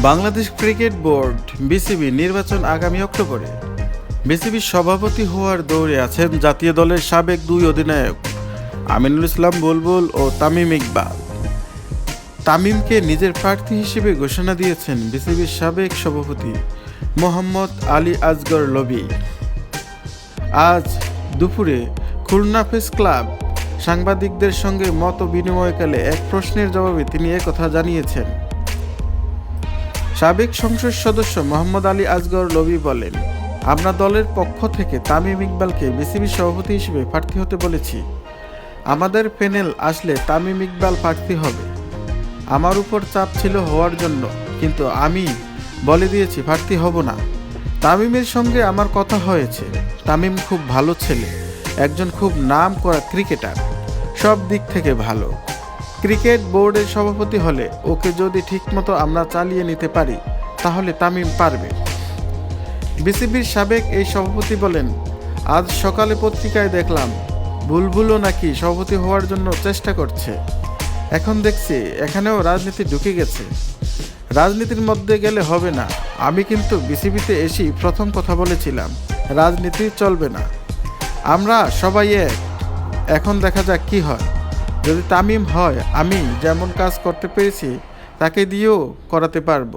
Bangladesh cricket board, BCB নির্বাচন আগামী অক্টোবরে। বিসিবির সভাপতি হওয়ার দৌড়ে আছেন জাতীয় দলের সাবেক দুই অধিনায়ক, আমিনুল ইসলাম বুলবুল ও তামিম ইকবাল। তামিমকে নিজের প্রার্থী হিসেবে ঘোষণা দিয়েছেন বিসিবির সাবেক সভাপতি মোহাম্মদ আলী আজগর লবি। আজ দুপুরে খুলনা ক্লাব সাংবাদিকদের সঙ্গে মত বিনিময়কালে এক প্রশ্নের জবাবে তিনি একথা জানিয়েছেন। সাবেক সংসদ সদস্য মোহাম্মদ আলী আজগর লবি বলেন, আমরা দলের পক্ষ থেকে তামিম ইকবালকে বিসিবি সভাপতি হিসেবে প্রার্থী হতে বলেছি। আমাদের প্যানেল আসলে তামিম ইকবাল প্রার্থী হবে। আমার উপর চাপ ছিল হওয়ার জন্য, কিন্তু আমি বলে দিয়েছি প্রার্থী হব না। তামিমের সঙ্গে আমার কথা হয়েছে। তামিম খুব ভালো ছেলে, একজন খুব নাম করা ক্রিকেটার, সব দিক থেকে ভালো। ক্রিকেট বোর্ডের সভাপতি হলে ওকে যদি ঠিকমতো আমরা চালিয়ে নিতে পারি, তাহলে তামিম পারবে। বিসিবির সাবেক এই সভাপতি বলেন, আজ সকালে পত্রিকায় দেখলাম বুলবুলও নাকি সভাপতি হওয়ার জন্য চেষ্টা করছে। এখন দেখছি এখানেও রাজনীতি ঢুকে গেছে। রাজনীতির মধ্যে গেলে হবে না। আমি কিন্তু বিসিবিতে এসেই প্রথম কথা বলেছিলাম, রাজনীতি চলবে না। আমরা সবাই এক। এখন দেখা যাক কি হয়। যদি তামিম হয় আমি যেমন কাজ করতে পেরেছি তাকে দিয়েও করাতে পারব।